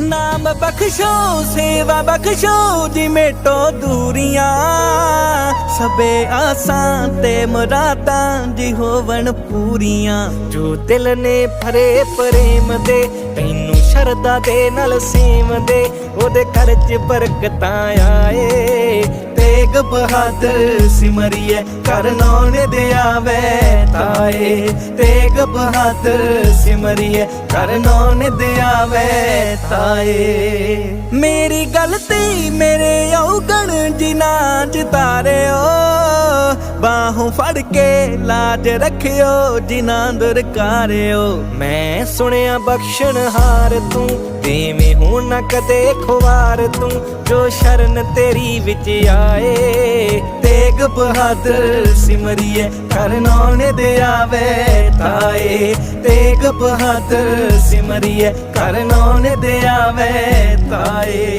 ਨਾਮ ਬਖਸ਼ੋ, ਸੇਵਾ ਬਖਸ਼ੋ ਜੀ ਮੇਟੋ ਦੂਰੀਆਂ ਸਭੇ ਆਸਾਂ ਤੇ ਮੁਰਾਦਾਂ ਜੀ ਹੋਵਣ ਪੂਰੀਆਂ। ਜੋ ਦਿਲ ਨੇ ਭਰੇ ਪ੍ਰੇਮ ਦੇ ਤੈਨੂੰ ਸ਼ਰਦਾ ਦੇ ਨਾਲ ਸੀਮ ਦੇ ਉਹਦੇ ਘਰ 'ਚ ਬਰਕਤਾਂ ਆਏ। ਤੇਗ ਬਹਾਦਰ ਸਿਮਰਿਏ ਕਰਨੋਂ ਦੇ ਆਵੇ ਤਾਏ। ਤੇਗ ਬਹਾਦਰ ਸਿਮਰਿਏ ਕਰਨੋਂ ਦੇ ਆਵੇ ਤਾਏ। ਮੇਰੀ ਗਲਤੀ ਮੇਰੇ ਔਗਣ ਜਿਨਾ ਜਿਤਾਰਿਓ ਬਾਹੋਂ ਫੜ ਕੇ ਲਾਜ ਰੱਖਿਓ, ਜਿਨਾ ਦੁਰਕਾਰਿਓ ਮੈਂ ਸੁਣਿਆ ਬਖਸ਼ਣ ਹਾਰ ਤੂੰ। ਦੇਵੇਂ ਹੁਣ ਨਾ ਕਦੇ ਖੁਵਾਰ ਤੂੰ। ਜੋ ਸ਼ਰਨ ਤੇਰੀ ਵਿੱਚ ਆਏ ਤੇਗ ਬਹਾਦਰ ਸਿਮਰਿਏ। ਕਰਨੋਂ ਦੇ ਆਵੇ ਤਾਏ ਤੇਗ ਬਹਾਦਰ ਸਿਮਰਿਏ। ਕਰਨੋਂ ਦੇ ਆਵੇ ਤਾਏ।